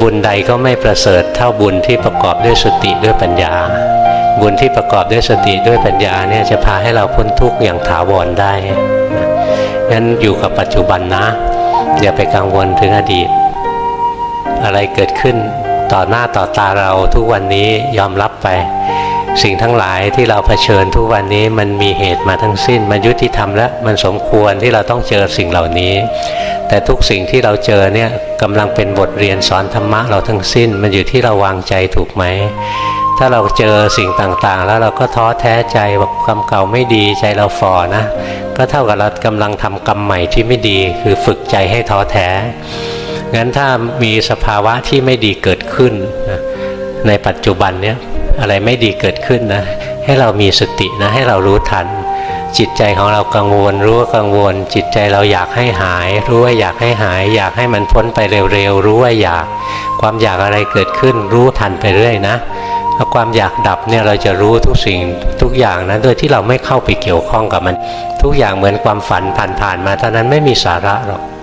บุญใดก็ไม่ประเสริฐเท่าบุญที่ประกอบด้วยสติด้วยปัญญา บุญที่ประกอบด้วยสติด้วยปัญญาเนี่ยจะพาให้เราพ้นทุกข์อย่างถาวรได้นะงั้นอยู่กับปัจจุบันนะ อย่าไปกังวลถึงอดีต อะไรเกิดขึ้นต่อหน้าต่อตาเราทุกวันนี้ยอมรับไป สิ่งทั้งหลายที่เราเผชิญทุกวันนี้มันมีเหตุมาทั้งสิ้น มันยุติธรรมและมันสมควรที่เราต้องเจอสิ่งเหล่านี้ แต่ทุกสิ่งที่เราเจอเนี่ยกำลังเป็นบทเรียนสอนธรรมะเราทั้งสิ้น มันอยู่ที่เราวางใจถูกไหมถ้าเราเจอสิ่งต่างๆ แล้วเราก็ท้อแท้ใจบอกกรรมเก่าไม่ดีใจเราฝ่อนะ ก็เท่ากับเรากำลังทำกรรมใหม่ที่ไม่ดีคือฝึกใจให้ท้อแท้งั้นถ้ามีสภาวะที่ไม่ดีเกิดขึ้นในปัจจุบันเนี้ย อะไรไม่ดีเกิดขึ้นนะ ให้เรามีสตินะ ให้เรารู้ทัน จิตใจของเรากังวล รู้ว่ากังวล จิตใจเราอยากให้หาย รู้ว่าอยากให้หาย อยากให้มันพ้นไปเร็วๆ รู้ว่าอยาก ความอยากอะไรเกิดขึ้น รู้ทันไปเรื่อยนะถ้าความอยากดับเนี่ยเราจะรู้ทุกสิ่งทุกอย่างนะโดยที่เราไม่เข้าไปเกี่ยวข้องกับมัน ทุกอย่างเหมือนความฝันผ่านๆมาเท่านั้นไม่มีสาระหรอก